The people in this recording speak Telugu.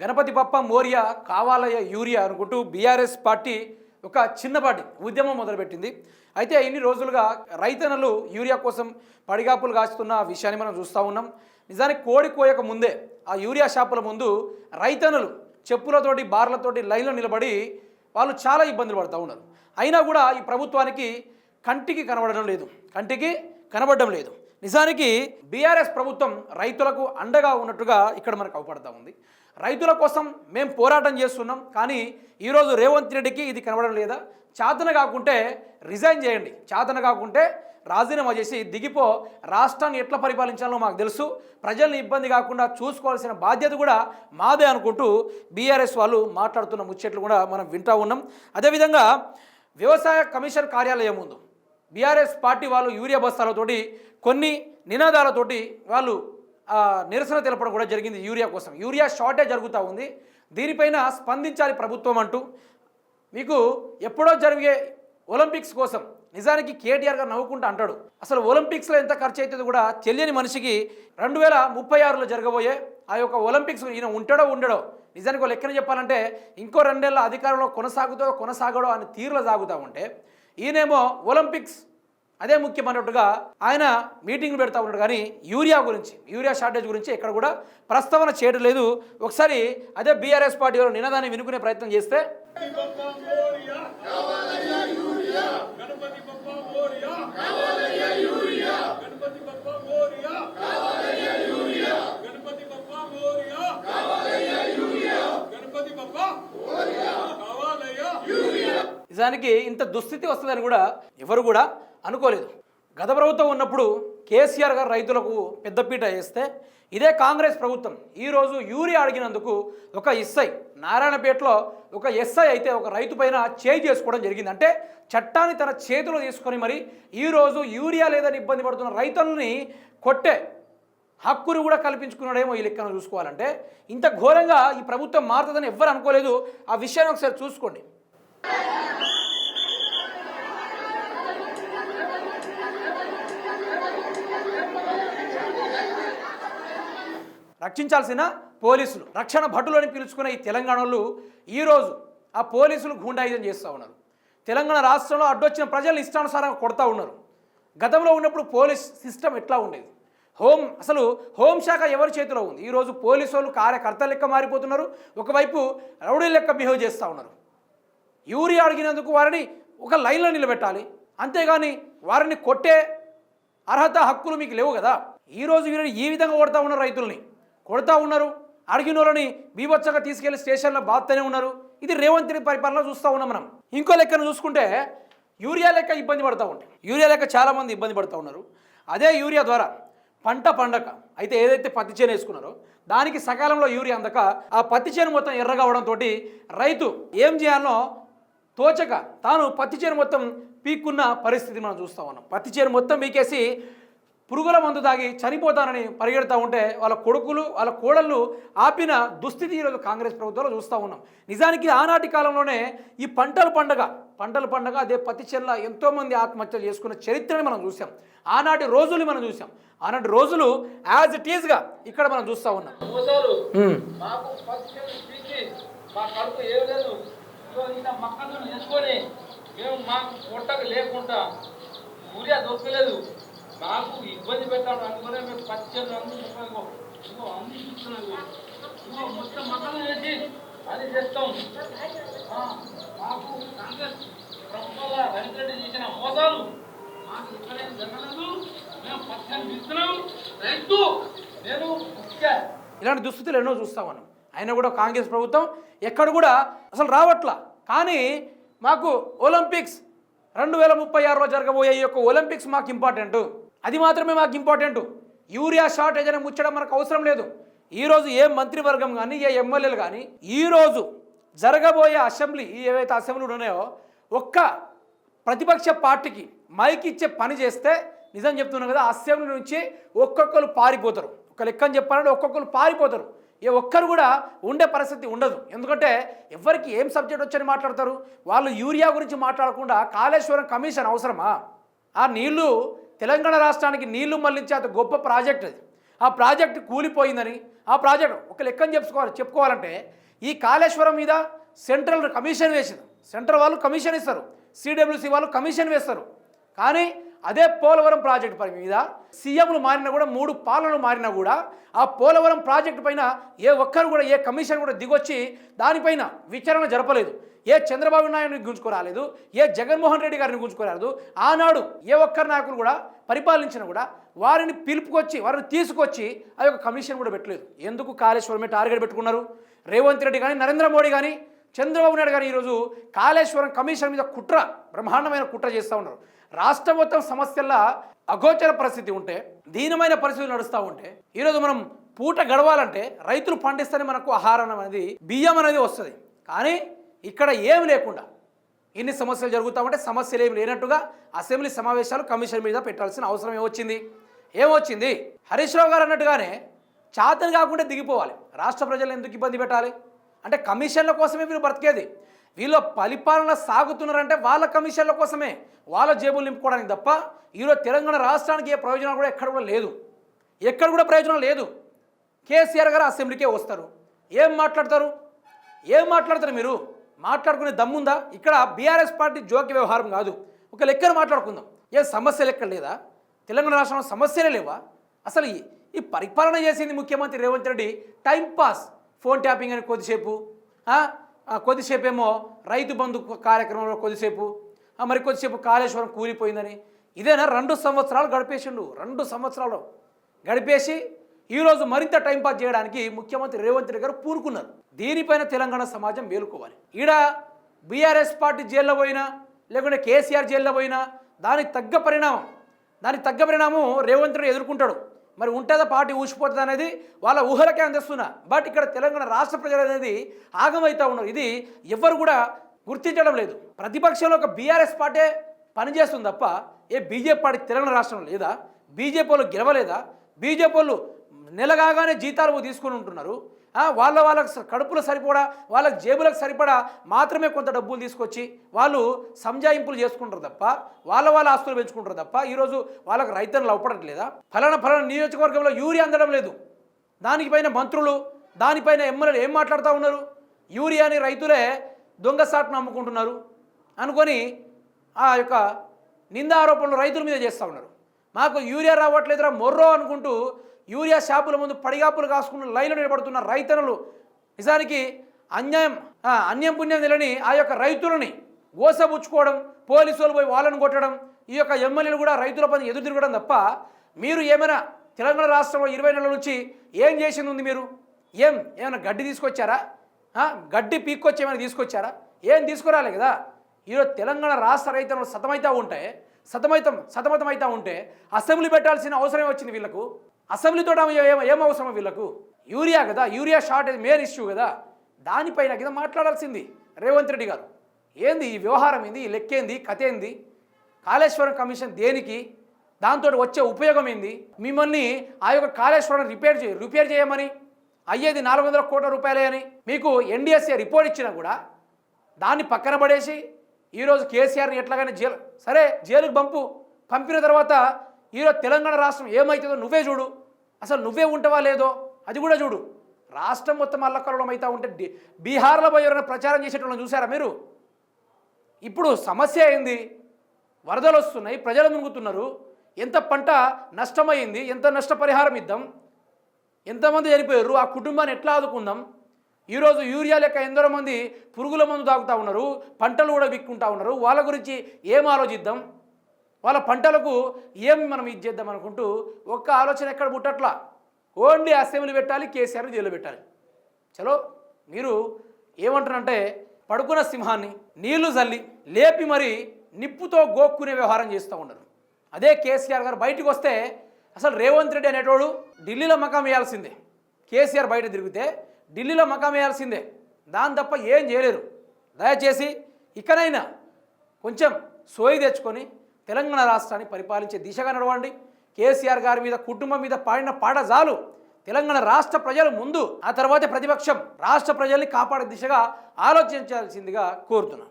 గణపతి బప్ప మోరియా కావాలయ యూరియా అనుకుంటూ బీఆర్ఎస్ పార్టీ ఒక చిన్నపాటి ఉద్యమం మొదలుపెట్టింది. అయితే ఇన్ని రోజులుగా రైతన్నలు యూరియా కోసం పడిగాపులు కాస్తున్న విషయాన్ని మనం చూస్తూ ఉన్నాం. నిజానికి కోడి కోయక ముందే ఆ యూరియా షాపుల ముందు రైతన్నలు చెప్పులతోటి బార్లతోటి లైన్లో నిలబడి వాళ్ళు చాలా ఇబ్బందులు పడుతూ ఉన్నారు. అయినా కూడా ఈ ప్రభుత్వానికి కంటికి కనబడడం లేదు. కంటికి కనబడడం లేదు. నిజానికి బీఆర్ఎస్ ప్రభుత్వం రైతులకు అండగా ఉన్నట్టుగా ఇక్కడ మనకు అవపడతా ఉంది. రైతుల కోసం మేము పోరాటం చేస్తున్నాం. కానీ ఈరోజు రేవంత్ రెడ్డికి ఇది కనబడడం లేదా? చాతన కాకుంటే రిజైన్ చేయండి. చాతన కాకుంటే రాజీనామా చేసి దిగిపో. రాష్ట్రాన్ని ఎట్లా పరిపాలించాలో మాకు తెలుసు. ప్రజల్ని ఇబ్బంది కాకుండా చూసుకోవాల్సిన బాధ్యత కూడా మాదే అనుకుంటూ బీఆర్ఎస్ వాళ్ళు మాట్లాడుతున్న ముచ్చట్లు కూడా మనం వింటూ ఉన్నాం. అదేవిధంగా వ్యవసాయ కమిషన్ కార్యాలయం ముందు బీఆర్ఎస్ పార్టీ వాళ్ళు యూరియా బస్తాలతోటి కొన్ని నినాదాలతోటి వాళ్ళు నిరసన తెలపడం కూడా జరిగింది యూరియా కోసం. యూరియా షార్టేజ్ జరుగుతూ ఉంది. దీనిపైన స్పందించాలి ప్రభుత్వం అంటూ. మీకు ఎప్పుడో జరిగే ఒలింపిక్స్ కోసం నిజానికి కేటీఆర్ గారు నవ్వుకుంటూ అంటాడు. అసలు ఒలింపిక్స్లో ఎంత ఖర్చు అవుతుందో కూడా తెలియని మనిషికి రెండు వేల ముప్పై ఆరులో జరగబోయే ఆ యొక్క ఒలింపిక్స్ ఈయన ఉంటాడో ఉండడో నిజానికి ఒక లెక్కన చెప్పాలంటే ఇంకో రెండేళ్ళ అధికారంలో కొనసాగుతో కొనసాగడో అని తీరులో సాగుతూ ఉంటే ఈయనేమో ఒలింపిక్స్ అదే ముఖ్యమైనట్టుగా ఆయన మీటింగ్లు పెడతా ఉన్నాడు. కానీ యూరియా గురించి యూరియా షార్టేజ్ గురించి ఎక్కడ కూడా ప్రస్తావన చేయడం లేదు. ఒకసారి అదే బీఆర్ఎస్ పార్టీ వారు నినాదాన్ని వినుకునే ప్రయత్నం చేస్తే నిజానికి ఇంత దుస్థితి వస్తుందని కూడా ఎవరు కూడా అనుకోలేదు. గత ప్రభుత్వం ఉన్నప్పుడు కేసీఆర్ గారు రైతులకు పెద్దపీట వేస్తే ఇదే కాంగ్రెస్ ప్రభుత్వం ఈరోజు యూరియా అడిగినందుకు ఒక ఎస్ఐ నారాయణపేటలో ఒక ఎస్ఐ అయితే ఒక రైతు పైన చేయి చేసుకోవడం జరిగింది. అంటే చట్టాన్ని తన చేతిలో తీసుకొని మరి ఈరోజు యూరియా లేదని ఇబ్బంది పడుతున్న రైతులని కొట్టే హక్కును కూడా కల్పించుకున్నాడేమో ఈ లెక్కను చూసుకోవాలంటే. ఇంత ఘోరంగా ఈ ప్రభుత్వం మారుతుందని ఎవ్వరు అనుకోలేదు. ఆ విషయాన్ని ఒకసారి చూసుకోండి. రక్షించాల్సిన పోలీసులు రక్షణ భటులని పిలుచుకునే ఈ తెలంగాణలో ఈరోజు ఆ పోలీసులు గుండాయుధం చేస్తూ ఉన్నారు. తెలంగాణ రాష్ట్రంలో అడ్డొచ్చిన ప్రజలు ఇష్టానుసారంగా కొడతా ఉన్నారు. గతంలో ఉన్నప్పుడు పోలీస్ సిస్టమ్ ఎట్లా ఉండేది? హోం అసలు హోంశాఖ ఎవరి చేతిలో ఉంది? ఈరోజు పోలీసు వాళ్ళు కార్యకర్త లెక్క మారిపోతున్నారు. ఒకవైపు రౌడీ లెక్క బిహేవ్ చేస్తూ ఉన్నారు. యూరియా అడిగినందుకు వారిని ఒక లైన్లో నిలబెట్టాలి. అంతేగాని వారిని కొట్టే అర్హత హక్కులు మీకు లేవు కదా? ఈరోజు వీరిని ఈ విధంగా కొడతా ఉన్నారు రైతుల్ని. కొడతా ఉన్నారు అడిగిన వాళ్ళని బీభత్సంగా తీసుకెళ్ళి స్టేషన్లో బాత్తనే ఉన్నారు. ఇది రేవంత్ రెడ్డి పరిపాలన చూస్తూ ఉన్నాం మనం. ఇంకో లెక్కను చూసుకుంటే యూరియా లెక్క ఇబ్బంది పడుతూ ఉంటాయి. యూరియా లెక్క చాలామంది ఇబ్బంది పడుతూ ఉన్నారు. అదే యూరియా ద్వారా పంట పండక అయితే ఏదైతే పత్తి చేను వేసుకున్నారో దానికి సకాలంలో యూరియా అందక ఆ పత్తి చేను మొత్తం ఎర్రగా అవడంతో రైతు ఏం చేయాలో తోచక తాను పత్తి చేను మొత్తం పీక్కున్న పరిస్థితి మనం చూస్తూ ఉన్నాం. పత్తి చేను మొత్తం పీకేసి పురుగుల మందు తాగి చనిపోతానని పరిగెడతా ఉంటే వాళ్ళ కొడుకులు వాళ్ళ కోడళ్ళు ఆపిన దుస్థితి ఈరోజు కాంగ్రెస్ ప్రభుత్వంలో చూస్తూ ఉన్నాం. నిజానికి ఆనాటి కాలంలోనే ఈ పంటల పండగ పంటల పండగ అదే పత్తి చేనుల ఎంతోమంది ఆత్మహత్యలు చేసుకున్న చరిత్రని మనం చూసాం ఆనాటి రోజులు మనం చూసాం ఆనాటి రోజులు యాజ్ ఇట్ ఈజ్గా ఇక్కడ మనం చూస్తూ ఉన్నాం. మా మేము పొట్టకు లేకుండా ఊరియా దొరకలేదు. నాకు ఇబ్బంది పెట్టాలి అనుకునే మేము పచ్చని అన్ని ఇంకో ఇగో అన్ని చూస్తున్నాం ఇగో. మొత్తం మతం చేసి అది చేస్తాం. మాకు కాంగ్రెస్ ప్రభుత్వాల రైతురెడ్డి చేసిన హోదాలు మాకు ఇక్కడే జరగలేదు. మేము పచ్చని విత్తనం రైతు నేను ఇలాంటి దుస్థితులు ఎన్నో చూస్తాం మనం. అయినా కూడా కాంగ్రెస్ ప్రభుత్వం ఎక్కడ కూడా అసలు రావట్లా. కానీ మాకు ఒలింపిక్స్ రెండు వేల ముప్పై ఆరులో జరగబోయే ఈ యొక్క ఒలింపిక్స్ మాకు ఇంపార్టెంట్. అది మాత్రమే మాకు ఇంపార్టెంట్. యూరియా షార్టేజ్ అని ముచ్చడం మనకు అవసరం లేదు. ఈరోజు ఏ మంత్రివర్గం కానీ ఏ ఎమ్మెల్యేలు కానీ ఈరోజు జరగబోయే అసెంబ్లీ ఏవైతే అసెంబ్లీలు ఉన్నాయో ఒక్క ప్రతిపక్ష పార్టీకి మైక్ ఇచ్చే పని చేస్తే నిజం చెప్తున్నాను కదా అసెంబ్లీ నుంచి ఒక్కొక్కరు పారిపోతారు. ఒక లెక్కని చెప్పాలంటే ఒక్కొక్కరు పారిపోతారు. ఏ ఒక్కరు కూడా ఉండే పరిస్థితి ఉండదు. ఎందుకంటే ఎవరికి ఏం సబ్జెక్ట్ వచ్చని మాట్లాడతారు? వాళ్ళు యూరియా గురించి మాట్లాడకుండా కాళేశ్వరం కమిషన్ అవసరమా? ఆ నీళ్ళు తెలంగాణ రాష్ట్రానికి నీళ్ళు మళ్ళించే అంత గొప్ప ప్రాజెక్ట్ అది. ఆ ప్రాజెక్ట్ కూలిపోయిందని ఆ ప్రాజెక్ట్ ఒక లెక్కని చెప్పుకోవాలి చెప్పుకోవాలంటే ఈ కాళేశ్వరం మీద సెంట్రల్ కమిషన్ వేసింది. సెంట్రల్ వాళ్ళు కమిషన్ ఇస్తారు సిడబ్ల్యూసి వాళ్ళు కమిషన్ వేస్తారు. కానీ అదే పోలవరం ప్రాజెక్టు పని మీద సీఎంలు మారినా కూడా మూడు పాలనలు మారినా కూడా ఆ పోలవరం ప్రాజెక్టు పైన ఏ ఒక్కరు కూడా ఏ కమిషన్ కూడా దిగొచ్చి దానిపైన విచారణ జరపలేదు. ఏ చంద్రబాబు నాయుడిని గుంజుకోరాలేదు ఏ జగన్మోహన్ రెడ్డి గారిని గుంజుకోరాలేదు ఆనాడు ఏ ఒక్కరి నాయకులు కూడా పరిపాలించినా కూడా వారిని పిలుపుకొచ్చి వారిని తీసుకొచ్చి ఆ యొక్క కమిషన్ కూడా పెట్టలేదు. ఎందుకు కాళేశ్వరమే టార్గెట్ పెట్టుకున్నారు? రేవంత్ రెడ్డి కానీ నరేంద్ర మోడీ కానీ చంద్రబాబు నాయుడు గారు ఈరోజు కాళేశ్వరం కమిషన్ మీద కుట్ర బ్రహ్మాండమైన కుట్ర చేస్తూ ఉన్నారు. రాష్ట్ర మొత్తం సమస్యల్లో అగోచర పరిస్థితి ఉంటే దీనమైన పరిస్థితులు నడుస్తూ ఉంటే ఈరోజు మనం పూట గడవాలంటే రైతులు పండిస్తేనే మనకు ఆహారం అనేది బియ్యం అనేది వస్తుంది. కానీ ఇక్కడ ఏమి లేకుండా ఇన్ని సమస్యలు జరుగుతామంటే సమస్యలు ఏమి లేనట్టుగా అసెంబ్లీ సమావేశాలు కమిషన్ మీద పెట్టాల్సిన అవసరం ఏమొచ్చింది? ఏమొచ్చింది? హరీష్ రావు గారు అన్నట్టుగానే చాతను కాకుండా దిగిపోవాలి. రాష్ట్ర ప్రజలు ఎందుకు ఇబ్బంది పెట్టాలి? అంటే కమిషన్ల కోసమే వీళ్ళు బ్రతికేది. వీళ్ళు పరిపాలన సాగుతున్నారంటే వాళ్ళ కమిషన్ల కోసమే వాళ్ళ జేబులు నింపుకోవడానికి తప్ప ఈరోజు తెలంగాణ రాష్ట్రానికి ఏ ప్రయోజనం కూడా ఎక్కడ కూడా లేదు. ఎక్కడ కూడా ప్రయోజనం లేదు. కేసీఆర్ గారు అసెంబ్లీకే వస్తారు. ఏం మాట్లాడతారు? ఏం మాట్లాడతారు మీరు? మాట్లాడుకునే దమ్ముందా? ఇక్కడ బీఆర్ఎస్ పార్టీ జోక్య వ్యవహారం కాదు. ఒక లెక్కను మాట్లాడుకుందాం. ఏ సమస్య లెక్క లేదా? తెలంగాణ రాష్ట్రంలో సమస్యలే లేవా? అసలు ఈ- ఈ పరిపాలన చేసింది ముఖ్యమంత్రి Revanth Reddy time pass. Phone tapping అని కొద్దిసేపు కొద్దిసేపు ఏమో రైతు బంధు కార్యక్రమంలో కొద్దిసేపు మరి కొద్దిసేపు కాళేశ్వరం కూలిపోయిందని. ఇదేనా రెండు సంవత్సరాలు గడిపేసిండు? రెండు సంవత్సరాలు గడిపేసి ఈరోజు మరింత టైంపాస్ చేయడానికి ముఖ్యమంత్రి రేవంత్ రెడ్డి గారు పూరుకున్నారు దీనిపైన తెలంగాణ సమాజం మేలుకోవాలి. ఈడ బీఆర్ఎస్ పార్టీ జైల్లో పోయినా లేకుంటే కేసీఆర్ జైల్లో పోయినా దానికి తగ్గ పరిణామం దానికి తగ్గ పరిణామం రేవంత్ రెడ్డి ఎదుర్కొంటాడు. మరి ఉంటుందా పార్టీ ఊసిపోతుంది అనేది వాళ్ళ ఊహలకే అందిస్తున్నా. బట్ ఇక్కడ తెలంగాణ రాష్ట్ర ప్రజలు అనేది ఆగమవుతూ ఉన్నారు. ఇది ఎవ్వరు కూడా గుర్తించడం లేదు. ప్రతిపక్షంలో ఒక బీఆర్ఎస్ పార్టీ పనిచేస్తుంది తప్ప ఏ బీజేపీ పార్టీ తెలంగాణ రాష్ట్రం లేదా? బీజేపీ వాళ్ళు గెలవలేదా? బీజేపీ వాళ్ళు నెల కాగానే జీతాలు తీసుకొని ఉంటున్నారు. వాళ్ళ వాళ్ళకి స- సరిపడా వాళ్ళకి జేబులకు సరిపడా మాత్రమే కొంత డబ్బులు తీసుకొచ్చి వాళ్ళు సంజాయింపులు చేసుకుంటారు తప్ప వాళ్ళ వాళ్ళ ఆస్తులు పెంచుకుంటారు తప్ప ఈరోజు వాళ్ళకి రైతులు అవ్వడట్లేదా ఫలానా ఫలానా నియోజకవర్గంలో యూరియా అందడం లేదు. దానిపైన మంత్రులు దానిపైన ఎమ్మెల్యేలు ఏం మాట్లాడుతూ ఉన్నారు? యూరియాని రైతులే దొంగ సాటును అమ్ముకుంటున్నారు. అనుకొని ఆ యొక్క నింద ఆరోపణలు రైతుల మీద చేస్తూ ఉన్నారు. మాకు యూరియా రావట్లేదురా మొర్రో అనుకుంటూ యూరియా షాపుల ముందు పడిగాపులు కాసుకున్న లైన్లో నిలబడుతున్న రైతన్నులు నిజానికి అన్యాయం అన్యం పుణ్యం నిలని ఆ యొక్క రైతులని గోసబుచ్చుకోవడం పోలీసులు పోయి వాళ్ళను కొట్టడం ఈ యొక్క ఎమ్మెల్యేలు కూడా రైతుల పని ఎదురు తిరగడం తప్ప మీరు ఏమైనా తెలంగాణ రాష్ట్రంలో ఇరవై నెలల నుంచి ఏం చేసింది ఉంది మీరు? ఏం? ఏమైనా గడ్డి తీసుకొచ్చారా? గడ్డి పీక్కొచ్చి ఏమైనా తీసుకొచ్చారా? ఏం తీసుకురాలే కదా? ఈరోజు తెలంగాణ రాష్ట్ర రైతులు సతమైతా ఉంటే సతమైతం సతమతం అవుతూ ఉంటే అసెంబ్లీ పెట్టాల్సిన అవసరం వచ్చింది వీళ్ళకు. అసెంబ్లీతో ఏం ఏం అవసరం వీళ్ళకు? యూరియా కదా యూరియా షార్టేజ్ మెయిన్ ఇష్యూ కదా. దానిపైన కింద మాట్లాడాల్సింది రేవంత్ రెడ్డి గారు. ఏంది ఈ వ్యవహారం ఏంది? ఈ లెక్కేంది కథ ఏంది? కాళేశ్వరం కమిషన్ దేనికి? దాంతో వచ్చే ఉపయోగం ఏంది? మిమ్మల్ని ఆ యొక్క కాళేశ్వరం రిపేర్ చేయ రిపేర్ చేయమని అయ్యేది నాలుగు వందల కోట్ల రూపాయలే అని మీకు ఎన్డీఎస్ఏ రిపోర్ట్ ఇచ్చినా కూడా దాన్ని పక్కన పడేసి ఈరోజు కేసీఆర్ని ఎట్లాగైనా జైలు సరే జైలుకు పంపు. పంపిన తర్వాత ఈరోజు తెలంగాణ రాష్ట్రం ఏమవుతుందో నువ్వే చూడు. అసలు నువ్వే ఉంటావా లేదో అది కూడా చూడు. రాష్ట్రం మొత్తం అల్లకల్లోలం అవుతా ఉంటే డి- బీహార్లో పోయి ఎవరైనా ప్రచారం చేసేటోళ్ళని చూసారా మీరు? ఇప్పుడు సమస్య ఏంది? వరదలు వస్తున్నాయి ప్రజలు మునుగుతున్నారు. ఎంత పంట నష్టమైంది ఎంత నష్టపరిహారం ఇద్దాం? ఎంతమంది చనిపోయారు? ఆ కుటుంబాన్ని ఎట్లా ఆదుకుందాం? ఈరోజు యూరియా లెక్క ఎందరో మంది పురుగుల మందు తాగుతూ ఉన్నారు పంటలు కూడా విక్కుంటా ఉన్నారు. వాళ్ళ గురించి ఏం ఆలోచిద్దాం? వాళ్ళ పంటలకు ఏం మనం ఇది చేద్దాం అనుకుంటూ ఒక్క ఆలోచన ఎక్కడ పుట్టట్లా? ఓన్లీ అసెంబ్లీ పెట్టాలి కేసీఆర్ని జైలు పెట్టాలి. చలో మీరు ఏమంటారంటే పడుకున్న సింహాన్ని నీళ్ళు చల్లి లేపి మరి నిప్పుతో గోక్కునే వ్యవహారం చేస్తూ ఉండరు అదే కేసీఆర్ గారు బయటకు వస్తే అసలు రేవంత్ రెడ్డి అనేటోడు ఢిల్లీలో మకాం వేయాల్సిందే. కేసీఆర్ బయట తిరిగితే ఢిల్లీలో మకాం వేయాల్సిందే. దాని తప్ప ఏం చేయలేరు. దయచేసి ఇకనైనా కొంచెం సోయి తెచ్చుకొని తెలంగాణ రాష్ట్రాన్ని పరిపాలించే దిశగా నడవండి. కేసీఆర్ గారి మీద కుటుంబం మీద పాడిన పాట చాలు. తెలంగాణ రాష్ట్ర ప్రజలు ముందు ఆ తర్వాత ప్రతిపక్షం. రాష్ట్ర ప్రజల్ని కాపాడే దిశగా ఆలోచించాల్సిందిగా కోరుతున్నాను